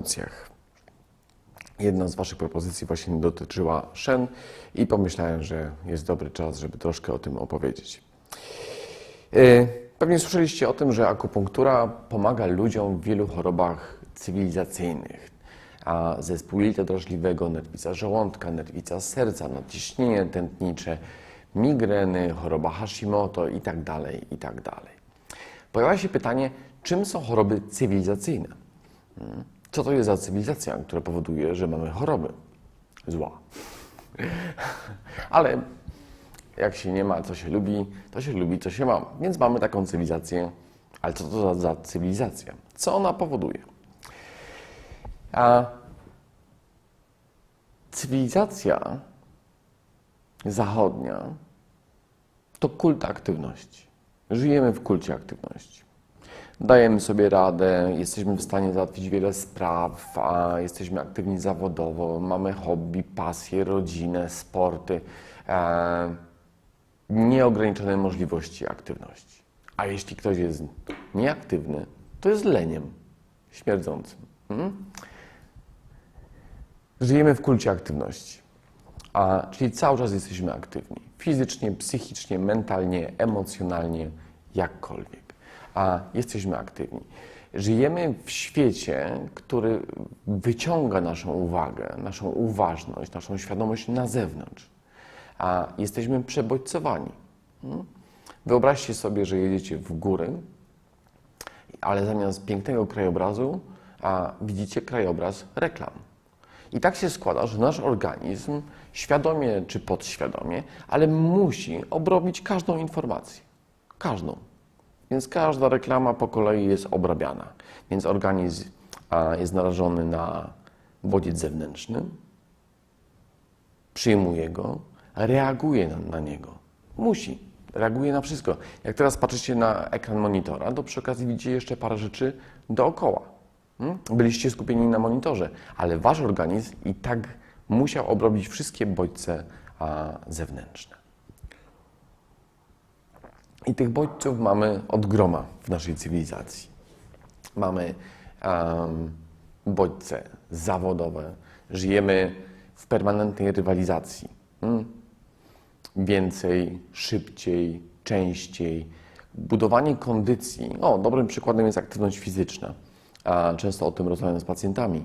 emocjach. Jedna z Waszych propozycji właśnie dotyczyła szen i pomyślałem, że jest dobry czas, żeby troszkę o tym opowiedzieć. E, Pewnie słyszeliście o tym, że akupunktura pomaga ludziom w wielu chorobach cywilizacyjnych. A zespół jelita drażliwego, nerwica żołądka, nerwica serca, nadciśnienie tętnicze, migreny, choroba Hashimoto itd., itd. Pojawia się pytanie, czym są choroby cywilizacyjne? Co to jest za cywilizacja, która powoduje, że mamy choroby? Zła. Ale jak się nie ma, co się lubi, to się lubi, co się ma. Więc mamy taką cywilizację. Ale co to za, za cywilizacja? Co ona powoduje? A cywilizacja zachodnia to kult aktywności. Żyjemy w kulcie aktywności. Dajemy sobie radę, jesteśmy w stanie załatwić wiele spraw, a jesteśmy aktywni zawodowo, mamy hobby, pasje, rodzinę, sporty, e, nieograniczone możliwości aktywności. A jeśli ktoś jest nieaktywny, to jest leniem śmierdzącym. Hmm? Żyjemy w kulcie aktywności, a, czyli cały czas jesteśmy aktywni. Fizycznie, psychicznie, mentalnie, emocjonalnie, jakkolwiek. A jesteśmy aktywni. Żyjemy w świecie, który wyciąga naszą uwagę, naszą uważność, naszą świadomość na zewnątrz. A jesteśmy przebodźcowani. Hmm? Wyobraźcie sobie, że jedziecie w góry, ale zamiast pięknego krajobrazu a, widzicie krajobraz reklam. I tak się składa, że nasz organizm, świadomie czy podświadomie, ale musi obrobić każdą informację. Każdą. Więc każda reklama po kolei jest obrabiana. Więc organizm jest narażony na bodziec zewnętrzny, przyjmuje go, reaguje na, niego. Musi. Reaguje na wszystko. Jak teraz patrzycie na ekran monitora, to przy okazji widzicie jeszcze parę rzeczy dookoła. Hmm? Byliście skupieni na monitorze, ale wasz organizm i tak musiał obrobić wszystkie bodźce zewnętrzne. I tych bodźców mamy od groma w naszej cywilizacji. Mamy um, bodźce zawodowe, żyjemy w permanentnej rywalizacji. Hmm? Więcej, szybciej, częściej. Budowanie kondycji. O, dobrym przykładem jest aktywność fizyczna a często o tym rozmawiam z pacjentami.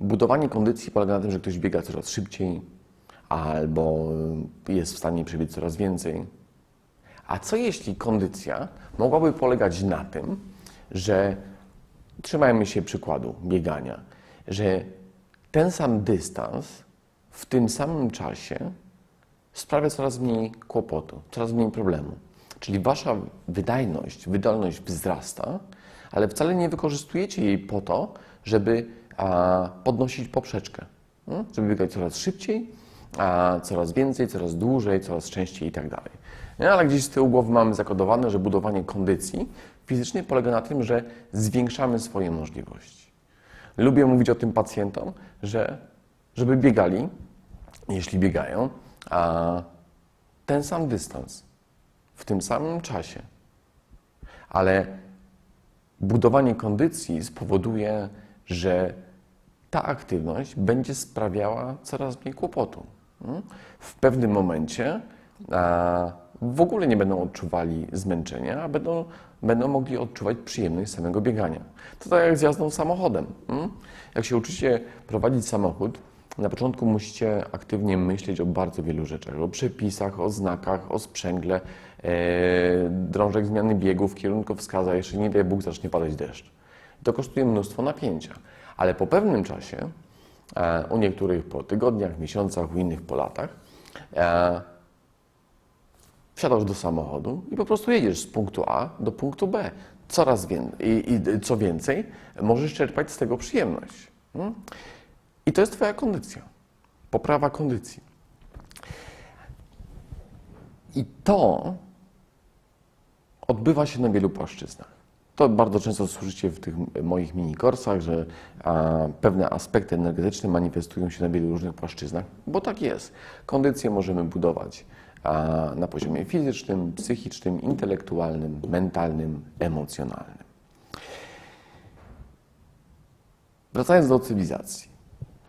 Budowanie kondycji polega na tym, że ktoś biega coraz szybciej albo jest w stanie przebiec coraz więcej. A co jeśli kondycja mogłaby polegać na tym, że trzymajmy się przykładu biegania, że ten sam dystans w tym samym czasie sprawia coraz mniej kłopotu, coraz mniej problemu. Czyli wasza wydajność, wydolność wzrasta, ale wcale nie wykorzystujecie jej po to, żeby a, podnosić poprzeczkę, hmm? żeby biegać coraz szybciej, a, coraz więcej, coraz dłużej, coraz częściej i dalej. Ale gdzieś z tyłu głowy mamy zakodowane, że budowanie kondycji fizycznej polega na tym, że zwiększamy swoje możliwości. Lubię mówić o tym pacjentom, że żeby biegali, jeśli biegają, a ten sam dystans w tym samym czasie, ale budowanie kondycji spowoduje, że ta aktywność będzie sprawiała coraz mniej kłopotu. Hmm? W pewnym momencie w ogóle nie będą odczuwali zmęczenia, a będą, będą mogli odczuwać przyjemność samego biegania. To tak jak z jazdą samochodem. Hmm? Jak się uczycie prowadzić samochód, na początku musicie aktywnie myśleć o bardzo wielu rzeczach, o przepisach, o znakach, o sprzęgle, e, drążek zmiany biegów, kierunkowskaza, jeszcze nie daj Bóg zacznie padać deszcz. To kosztuje mnóstwo napięcia, ale po pewnym czasie, e, u niektórych po tygodniach, miesiącach, u innych po latach, e, wsiadasz do samochodu i po prostu jedziesz z punktu A do punktu B. Coraz więcej i, i co więcej, możesz czerpać z tego przyjemność. Hmm? I to jest Twoja kondycja. Poprawa kondycji. I to odbywa się na wielu płaszczyznach. To bardzo często słyszycie w tych moich minikorsach, że a, pewne aspekty energetyczne manifestują się na wielu różnych płaszczyznach, bo tak jest. Kondycję możemy budować a, na poziomie fizycznym, psychicznym, intelektualnym, mentalnym, emocjonalnym. Wracając do cywilizacji.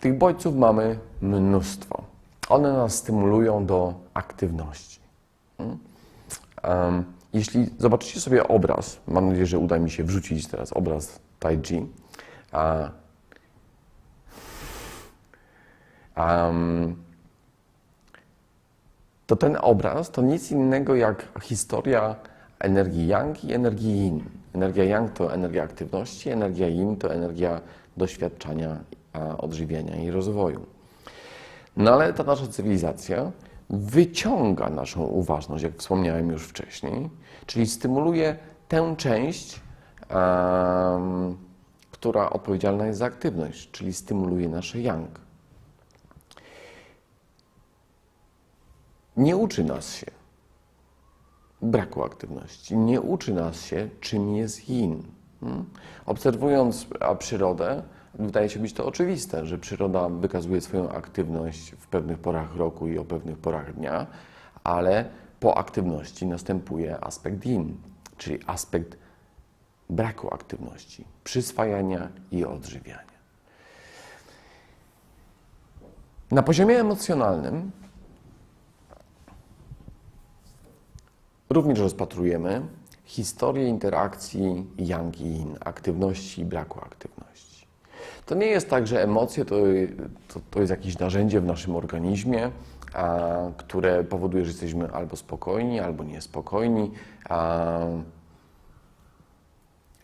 Tych bodźców mamy mnóstwo. One nas stymulują do aktywności. Mm? Um, jeśli zobaczycie sobie obraz, mam nadzieję, że uda mi się wrzucić teraz obraz Tai Chi, um, to ten obraz to nic innego jak historia energii Yang i energii Yin. Energia Yang to energia aktywności, energia Yin to energia doświadczania, a, odżywiania i rozwoju. No ale ta nasza cywilizacja wyciąga naszą uważność, jak wspomniałem już wcześniej, czyli stymuluje tę część, um, która odpowiedzialna jest za aktywność, czyli stymuluje nasze yang. Nie uczy nas się braku aktywności, nie uczy nas się, czym jest yin. Hmm? Obserwując przyrodę, wydaje się być to oczywiste, że przyroda wykazuje swoją aktywność w pewnych porach roku i o pewnych porach dnia, ale po aktywności następuje aspekt yin, czyli aspekt braku aktywności, przyswajania i odżywiania. Na poziomie emocjonalnym również rozpatrujemy historię interakcji yang i yin, aktywności i braku aktywności. To nie jest tak, że emocje to, to, to jest jakieś narzędzie w naszym organizmie, a, które powoduje, że jesteśmy albo spokojni, albo niespokojni. A,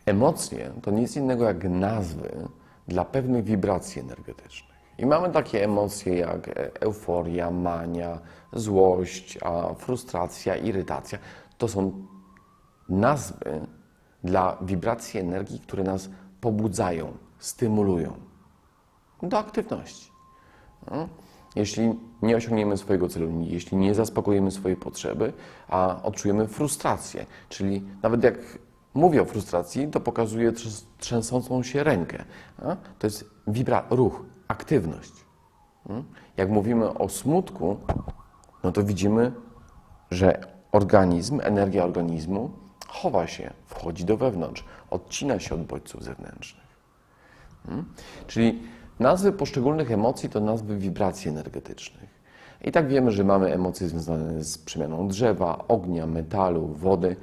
emocje to nic innego jak nazwy dla pewnych wibracji energetycznych. I mamy takie emocje jak euforia, mania, złość, frustracja, irytacja. To są nazwy dla wibracji energii, które nas pobudzają, stymulują do aktywności. No. Jeśli nie osiągniemy swojego celu, jeśli nie zaspokojimy swojej potrzeby, a odczujemy frustrację, czyli nawet jak mówię o frustracji, to pokazuję trzęsącą się rękę. To jest wibra, ruch, aktywność. Jak mówimy o smutku, no to widzimy, że organizm, energia organizmu chowa się, wchodzi do wewnątrz, odcina się od bodźców zewnętrznych. Hmm? Czyli nazwy poszczególnych emocji to nazwy wibracji energetycznych. I tak wiemy, że mamy emocje związane z przemianą drzewa, ognia, metalu, wody.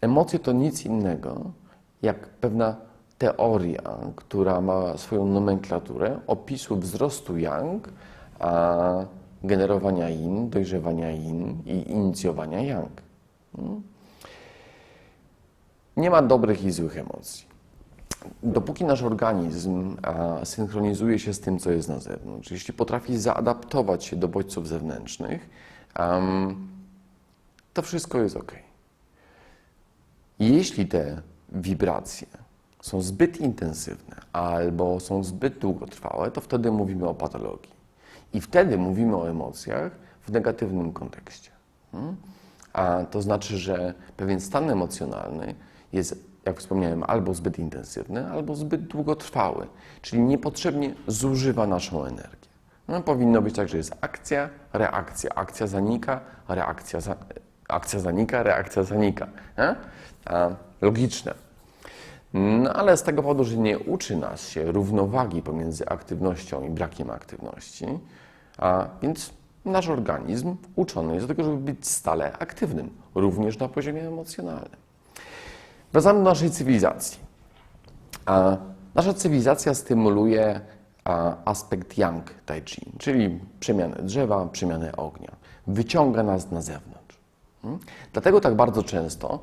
Emocje to nic innego jak pewna teoria, która ma swoją nomenklaturę opisu wzrostu yang, a generowania yin, dojrzewania yin i inicjowania yang. Hmm? Nie ma dobrych i złych emocji. Dopóki nasz organizm synchronizuje się z tym, co jest na zewnątrz, jeśli potrafi zaadaptować się do bodźców zewnętrznych, to wszystko jest ok. Jeśli te wibracje są zbyt intensywne albo są zbyt długotrwałe, to wtedy mówimy o patologii. I wtedy mówimy o emocjach w negatywnym kontekście. Hmm? A to znaczy, że pewien stan emocjonalny jest, jak wspomniałem, albo zbyt intensywny, albo zbyt długotrwały, czyli niepotrzebnie zużywa naszą energię. No, powinno być tak, że jest akcja, reakcja. Akcja zanika, reakcja, za, akcja zanika, reakcja zanika. A, logiczne. No ale z tego powodu, że nie uczy nas się równowagi pomiędzy aktywnością i brakiem aktywności, a więc nasz organizm uczony jest do tego, żeby być stale aktywnym, również na poziomie emocjonalnym. Wracamy do naszej cywilizacji. A nasza cywilizacja stymuluje aspekt yang tai chi, czyli przemianę drzewa, przemianę ognia. Wyciąga nas na zewnątrz. Hmm? Dlatego tak bardzo często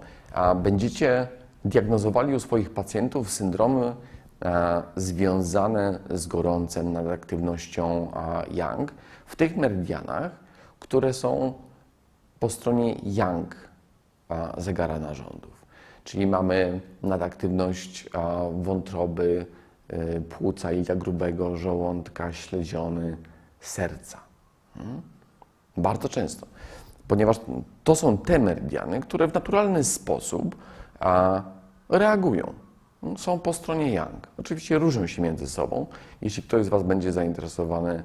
będziecie diagnozowali u swoich pacjentów syndromy a, związane z gorącem, nad aktywnością yang w tych meridianach, które są po stronie yang zegara narządów. Czyli mamy nadaktywność wątroby, y, płuca jelita grubego, żołądka, śledziony, serca. Hmm? Bardzo często, ponieważ to są te meridiany, które w naturalny sposób reagują. Są po stronie yang. Oczywiście różnią się między sobą. Jeśli ktoś z Was będzie zainteresowany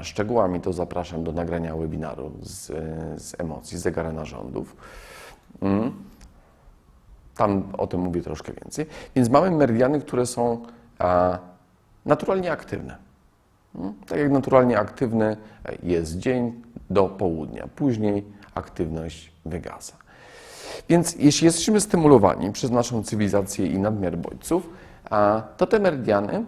szczegółami, to zapraszam do nagrania webinaru z, z emocji, z zegara narządów. Hmm? Tam o tym mówię troszkę więcej. Więc mamy meridiany, które są a, naturalnie aktywne. Mm, Tak jak naturalnie aktywny jest dzień do południa, później aktywność wygasa. Więc jeśli jesteśmy stymulowani przez naszą cywilizację i nadmiar bodźców, to te meridiany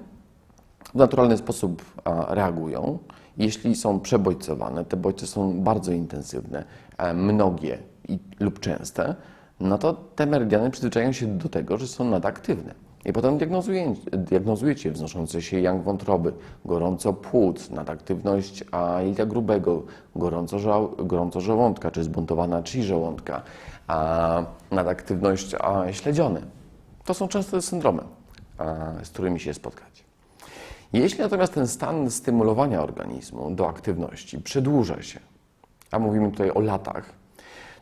w naturalny sposób reagują. Jeśli są przebodźcowane, te bodźce są bardzo intensywne, e, mnogie i, lub częste, no to te meridiany przyzwyczajają się do tego, że są nadaktywne. I potem diagnozuje, diagnozujecie wznoszące się yang wątroby, gorąco płuc, nadaktywność jelita grubego, gorąco, żoł- gorąco żołądka, czy zbuntowana czy żołądka, a, nadaktywność a, śledziony. To są często syndromy, a, z którymi się spotkać. Jeśli natomiast ten stan stymulowania organizmu do aktywności przedłuża się, a mówimy tutaj o latach,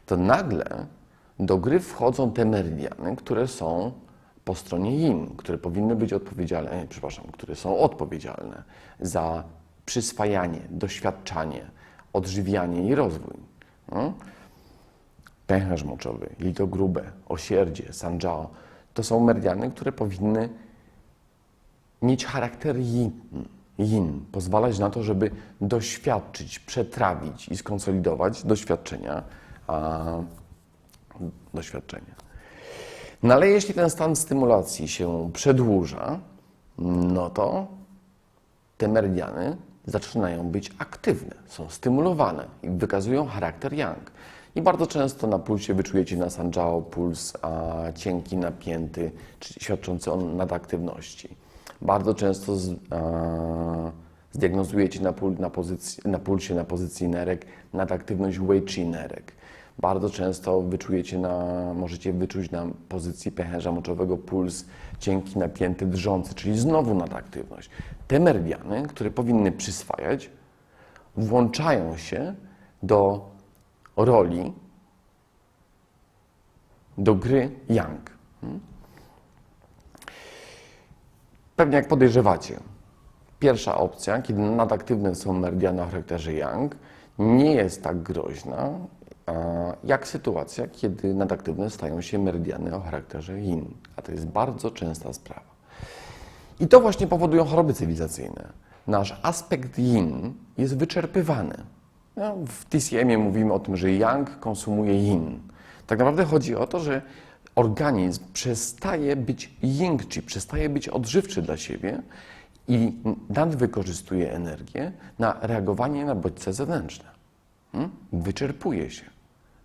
to nagle do gry wchodzą te meridiany, które są po stronie yin, które powinny być odpowiedzialne, e, przepraszam, które są odpowiedzialne za przyswajanie, doświadczanie, odżywianie i rozwój. No? Pęcherz moczowy, lito grube, osierdzie, sanjao to są meridiany, które powinny mieć charakter yin, yin, pozwalać na to, żeby doświadczyć, przetrawić i skonsolidować doświadczenia, a, doświadczenia. No ale jeśli ten stan stymulacji się przedłuża, no to te meridiany zaczynają być aktywne, są stymulowane i wykazują charakter yang. I bardzo często na pulsie wyczujecie na sanjao puls a, cienki, napięty, świadczący o nadaktywności. Bardzo często z, a, zdiagnozujecie na, pul, na, pozycji, na pulsie na pozycji nerek nadaktywność wei chi nerek. Bardzo często wyczujecie na, możecie wyczuć na pozycji pęcherza moczowego puls cienki, napięty, drżący, czyli znowu nadaktywność. Te meridiany, które powinny przyswajać, włączają się do roli, do gry yang. Hmm? Pewnie jak podejrzewacie, pierwsza opcja, kiedy nadaktywne są meridiany o charakterze yang, nie jest tak groźna, jak sytuacja, kiedy nadaktywne stają się meridiany o charakterze yin. A to jest bardzo częsta sprawa. I to właśnie powodują choroby cywilizacyjne. Nasz aspekt yin jest wyczerpywany. No, w TCM-ie mówimy o tym, że yang konsumuje yin. Tak naprawdę chodzi o to, że organizm przestaje być czyli przestaje być odżywczy dla siebie i nadwykorzystuje energię na reagowanie na bodźce zewnętrzne. Hmm? Wyczerpuje się.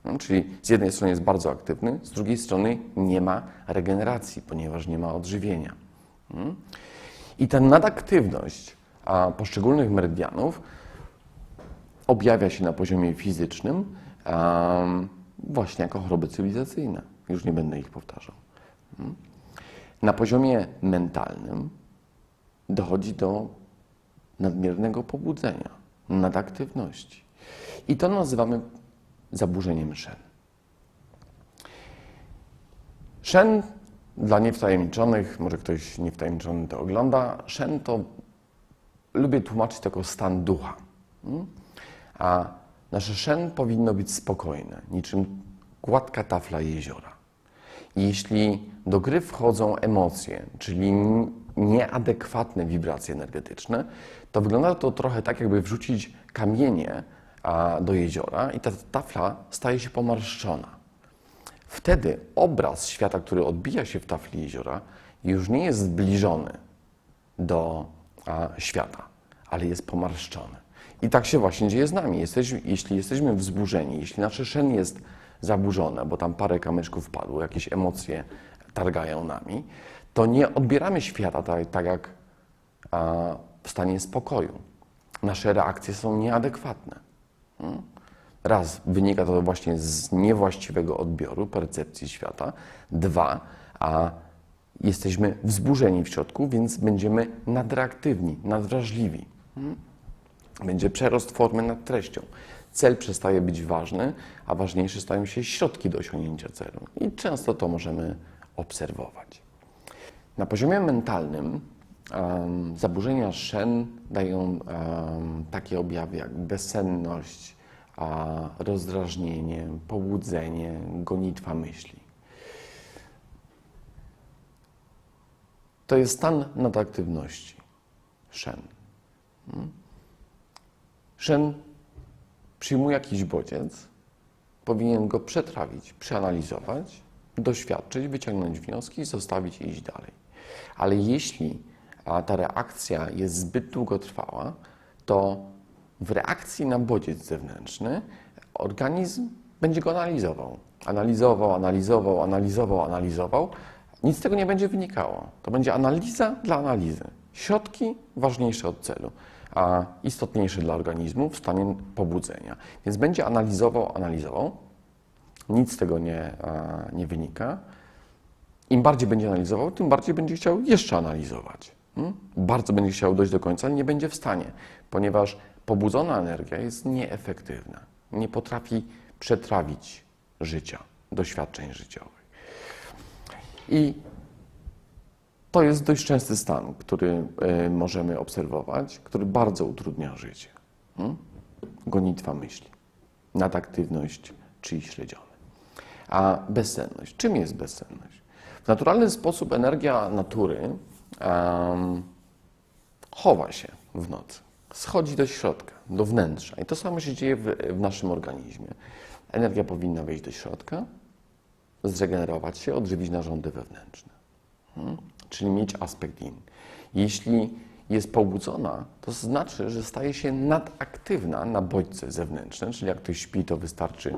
No, czyli z jednej strony jest bardzo aktywny, z drugiej strony nie ma regeneracji, ponieważ nie ma odżywienia. Hmm? I ta nadaktywność poszczególnych meridianów objawia się na poziomie fizycznym właśnie jako choroby cywilizacyjne. Już nie będę ich powtarzał. Hmm? Na poziomie mentalnym dochodzi do nadmiernego pobudzenia, nadaktywności. I to nazywamy zaburzeniem szen. Szen dla niewtajemniczonych, może ktoś niewtajemniczony to ogląda, szen to lubię tłumaczyć jako stan ducha. Hmm? A nasze szen powinno być spokojne, niczym gładka tafla jeziora. Jeśli do gry wchodzą emocje, czyli nieadekwatne wibracje energetyczne, to wygląda to trochę tak, jakby wrzucić kamienie do jeziora i ta tafla staje się pomarszczona. Wtedy obraz świata, który odbija się w tafli jeziora, już nie jest zbliżony do świata, ale jest pomarszczony. I tak się właśnie dzieje z nami. Jeśli jesteśmy wzburzeni, jeśli nasze szen jest zaburzone, bo tam parę kamyczków padło, jakieś emocje targają nami, to nie odbieramy świata tak, tak jak a, w stanie spokoju. Nasze reakcje są nieadekwatne. Raz, wynika to właśnie z niewłaściwego odbioru, percepcji świata. Dwa, a jesteśmy wzburzeni w środku, więc będziemy nadreaktywni, nadwrażliwi. Będzie przerost formy nad treścią. Cel przestaje być ważny, a ważniejsze stają się środki do osiągnięcia celu. I często to możemy obserwować. Na poziomie mentalnym um, zaburzenia szen dają um, takie objawy jak bezsenność, a, rozdrażnienie, pobudzenie, gonitwa myśli. to jest stan nadaktywności. Shen. Hmm? Shen przyjmuje jakiś bodziec, powinien go przetrawić, przeanalizować, doświadczyć, wyciągnąć wnioski, zostawić i iść dalej. Ale jeśli a, ta reakcja jest zbyt długotrwała, to w reakcji na bodziec zewnętrzny organizm będzie go analizował. Analizował, analizował, analizował, analizował. Nic z tego nie będzie wynikało. To będzie analiza dla analizy. Środki ważniejsze od celu, a istotniejsze dla organizmu w stanie pobudzenia. Więc będzie analizował, analizował. Nic z tego nie, nie wynika. Im bardziej będzie analizował, tym bardziej będzie chciał jeszcze analizować. Bardzo będzie chciał dojść do końca, ale nie będzie w stanie, ponieważ pobudzona energia jest nieefektywna. Nie potrafi przetrawić życia, doświadczeń życiowych. I to jest dość częsty stan, który y, możemy obserwować, który bardzo utrudnia życie. Hmm? Gonitwa myśli, nadaktywność czy śledzione. A bezsenność. Czym jest bezsenność? W naturalny sposób energia natury um, chowa się w nocy, schodzi do środka, do wnętrza. I to samo się dzieje w, w naszym organizmie. Energia powinna wejść do środka, zregenerować się, odżywić narządy wewnętrzne. Hmm? Czyli mieć aspekt yin. Jeśli jest pobudzona, to znaczy, że staje się nadaktywna na bodźce zewnętrzne, czyli jak ktoś śpi, to wystarczy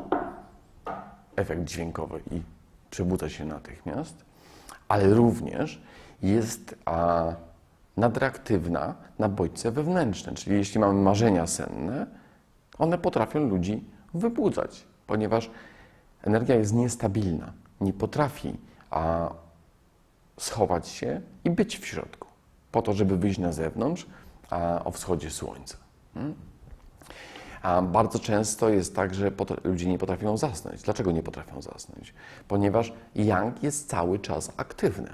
efekt dźwiękowy i przebudza się natychmiast, ale również jest a, nadreaktywna na bodźce wewnętrzne, czyli jeśli mamy marzenia senne, one potrafią ludzi wybudzać, ponieważ energia jest niestabilna, nie potrafi a, schować się i być w środku, po to, żeby wyjść na zewnątrz a, o wschodzie słońca. Hmm? A bardzo często jest tak, że ludzie nie potrafią zasnąć. Dlaczego nie potrafią zasnąć? Ponieważ yang jest cały czas aktywny.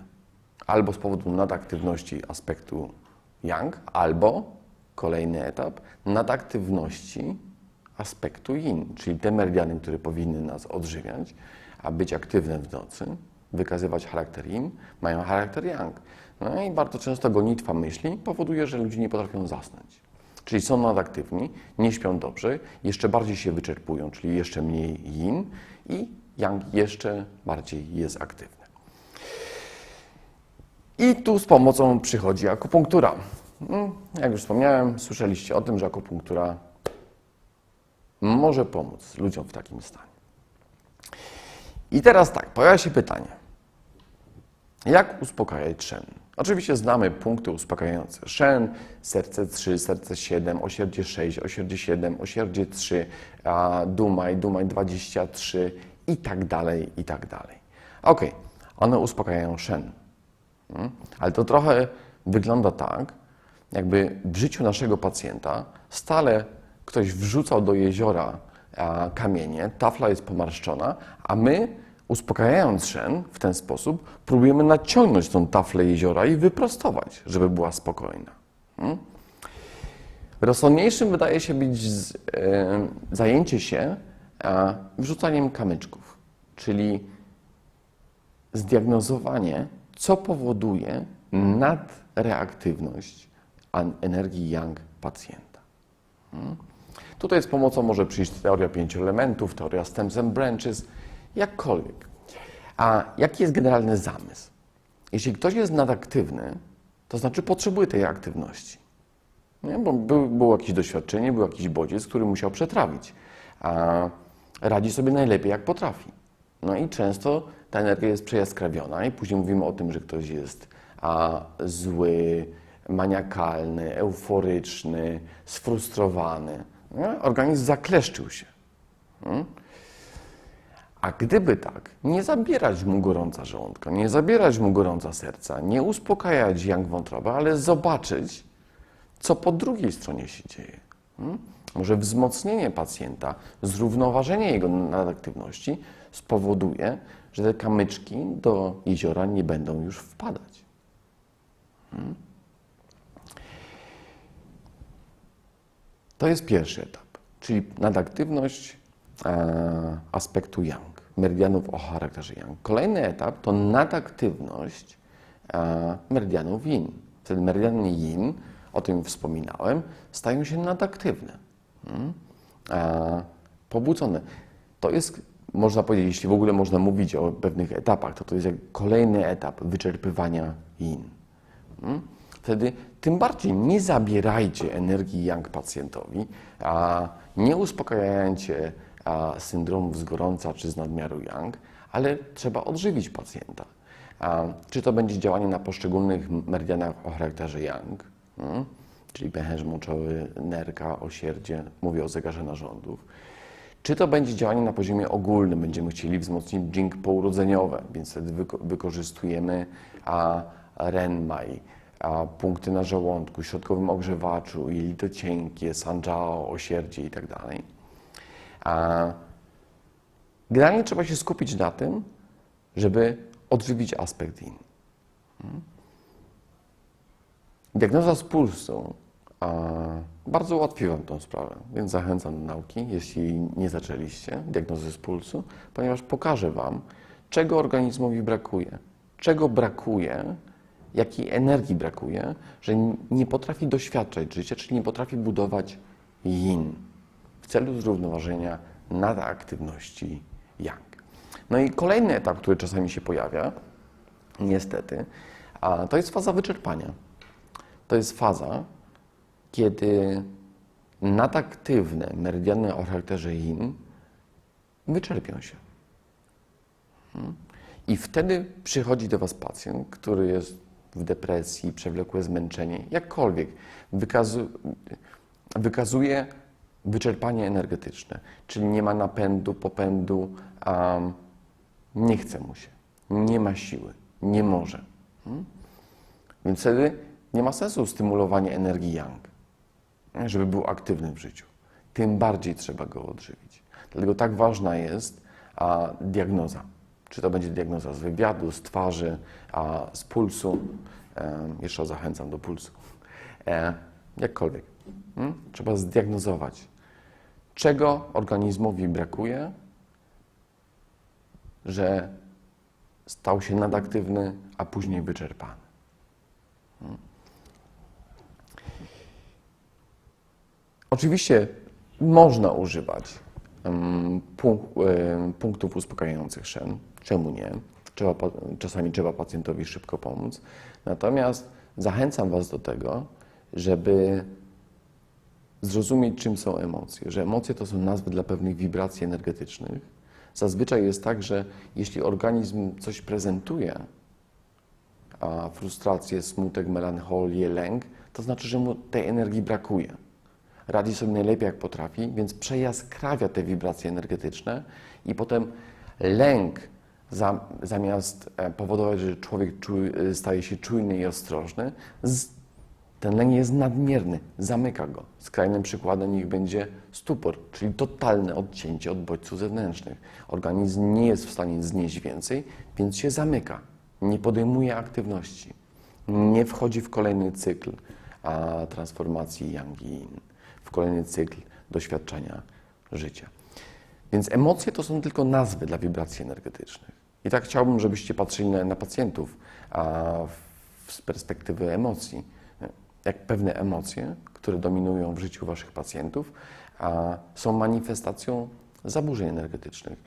Albo z powodu nadaktywności aspektu yang, albo kolejny etap nadaktywności aspektu yin, czyli te meridiany, które powinny nas odżywiać, a być aktywne w nocy, wykazywać charakter yin, mają charakter yang. No i bardzo często gonitwa myśli powoduje, że ludzie nie potrafią zasnąć. Czyli są nadaktywni, nie śpią dobrze, jeszcze bardziej się wyczerpują, czyli jeszcze mniej yin i yang jeszcze bardziej jest aktywny. I tu z pomocą przychodzi akupunktura. Hmm, jak już wspomniałem, słyszeliście o tym, że akupunktura może pomóc ludziom w takim stanie. I teraz tak, pojawia się pytanie. Jak uspokajać szen? Oczywiście znamy punkty uspokajające. Szen, serce 3, serce 7, osierdzie 6, osierdzie 7, osierdzie 3, dumaj, dumaj 23 i tak dalej, i tak dalej. Ok, one uspokajają szen. Hmm? Ale to trochę wygląda tak, jakby w życiu naszego pacjenta stale ktoś wrzucał do jeziora kamienie, tafla jest pomarszczona, a my uspokajając szen w ten sposób, próbujemy naciągnąć tą taflę jeziora i wyprostować, żeby była spokojna. Hmm? Rozsądniejszym wydaje się być e, zajęcie się e, wrzucaniem kamyczków, czyli zdiagnozowanie, co powoduje nadreaktywność energii yang pacjenta. Hmm? Tutaj z pomocą może przyjść teoria pięciu elementów, teoria stems and branches, jakkolwiek. A jaki jest generalny zamysł? Jeśli ktoś jest nadaktywny, to znaczy potrzebuje tej aktywności. Nie? Bo był, było jakieś doświadczenie, był jakiś bodziec, który musiał przetrawić. A radzi sobie najlepiej, jak potrafi. No i często ta energia jest przejaskrawiona i później mówimy o tym, że ktoś jest a, zły, maniakalny, euforyczny, sfrustrowany. Nie? Organizm zakleszczył się. Hmm? A gdyby tak, nie zabierać mu gorąca żołądka, nie zabierać mu gorąca serca, nie uspokajać jak wątroby, ale zobaczyć, co po drugiej stronie się dzieje. Hmm? Może wzmocnienie pacjenta, zrównoważenie jego nadaktywności spowoduje, że te kamyczki do jeziora nie będą już wpadać. Hmm? To jest pierwszy etap, czyli nadaktywność e, aspektu yang meridianów o charakterze yang. Kolejny etap to nadaktywność e, meridianów yin. Wtedy meridiany yin, o tym wspominałem, stają się nadaktywne, mm, e, pobudzone. To jest, można powiedzieć, jeśli w ogóle można mówić o pewnych etapach, to to jest jak kolejny etap wyczerpywania yin. Mm. Wtedy tym bardziej nie zabierajcie energii yang pacjentowi, a nie uspokajajcie syndromów z gorąca czy z nadmiaru yang, ale trzeba odżywić pacjenta. A, czy to będzie działanie na poszczególnych meridianach o charakterze yang, mm, czyli pęcherz moczowy, nerka, osierdzie, mówię o zegarze narządów, czy to będzie działanie na poziomie ogólnym, będziemy chcieli wzmocnić dżing pourodzeniowe, więc wtedy wyko- wykorzystujemy a, renmai, a, punkty na żołądku, środkowym ogrzewaczu, jelito cienkie, sanjao, osierdzie i tak. A Generalnie trzeba się skupić na tym, żeby odżywić aspekt in. Hmm? Diagnoza z pulsu a, bardzo ułatwi Wam tą sprawę, więc zachęcam do nauki, jeśli nie zaczęliście diagnozy z pulsu, ponieważ pokażę Wam, czego organizmowi brakuje, czego brakuje, jakiej energii brakuje, że nie potrafi doświadczać życia, czyli nie potrafi budować yin w celu zrównoważenia nadaktywności yang. No i kolejny etap, który czasami się pojawia, niestety, to jest faza wyczerpania. To jest faza, kiedy nadaktywne meridiany o charakterze yin wyczerpią się. Hmm? I wtedy przychodzi do Was pacjent, który jest w depresji, przewlekłe zmęczenie, jakkolwiek, wykazu, wykazuje wyczerpanie energetyczne, czyli nie ma napędu, popędu, nie chce mu się, nie ma siły, nie może. Hmm? Więc wtedy nie ma sensu stymulowanie energii yang? Żeby był aktywny w życiu. Tym bardziej trzeba go odżywić. Dlatego tak ważna jest a, diagnoza. Czy to będzie diagnoza z wywiadu, z twarzy, a, z pulsu. E, jeszcze zachęcam do pulsu. E, jakkolwiek. Hmm? Trzeba zdiagnozować, czego organizmowi brakuje, że stał się nadaktywny, a później wyczerpany. Hmm. Oczywiście można używać punk punktów uspokajających szen. Czemu nie? Trzeba, czasami trzeba pacjentowi szybko pomóc. Natomiast zachęcam Was do tego, żeby zrozumieć, czym są emocje. Że emocje to są nazwy dla pewnych wibracji energetycznych. Zazwyczaj jest tak, że jeśli organizm coś prezentuje, a frustrację, smutek, melancholię, lęk, to znaczy, że mu tej energii brakuje. Radzi sobie najlepiej, jak potrafi, więc przejaskrawia te wibracje energetyczne i potem lęk zamiast powodować, że człowiek staje się czujny i ostrożny, ten lęk jest nadmierny, zamyka go. Skrajnym przykładem niech będzie stupor, czyli totalne odcięcie od bodźców zewnętrznych. Organizm nie jest w stanie znieść więcej, więc się zamyka, nie podejmuje aktywności, nie wchodzi w kolejny cykl transformacji yang i yin, kolejny cykl doświadczenia życia. Więc emocje to są tylko nazwy dla wibracji energetycznych. I tak chciałbym, żebyście patrzyli na, na pacjentów a, w, z perspektywy emocji jak pewne emocje, które dominują w życiu Waszych pacjentów, a są manifestacją zaburzeń energetycznych.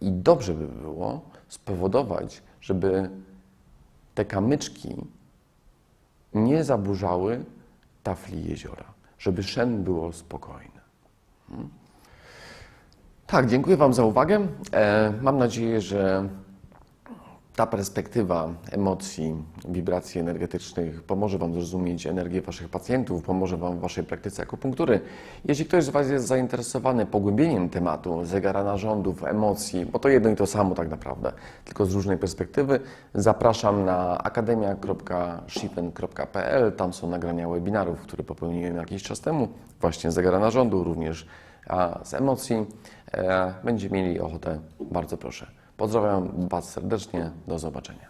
I dobrze by było spowodować, żeby te kamyczki nie zaburzały tafli jeziora, żeby szen było spokojne. Hmm? Tak, dziękuję Wam za uwagę. E, mam nadzieję, że ta perspektywa emocji, wibracji energetycznych pomoże Wam zrozumieć energię Waszych pacjentów, pomoże Wam w Waszej praktyce akupunktury. Jeśli ktoś z Was jest zainteresowany pogłębieniem tematu zegara narządów, emocji, bo to jedno i to samo tak naprawdę, tylko z różnej perspektywy, zapraszam na akademia.shifen.pl. Tam są nagrania webinarów, które popełniłem jakiś czas temu, właśnie zegara narządu, również z emocji. E, będzie mieli ochotę, bardzo proszę. Pozdrawiam Was serdecznie. Do zobaczenia.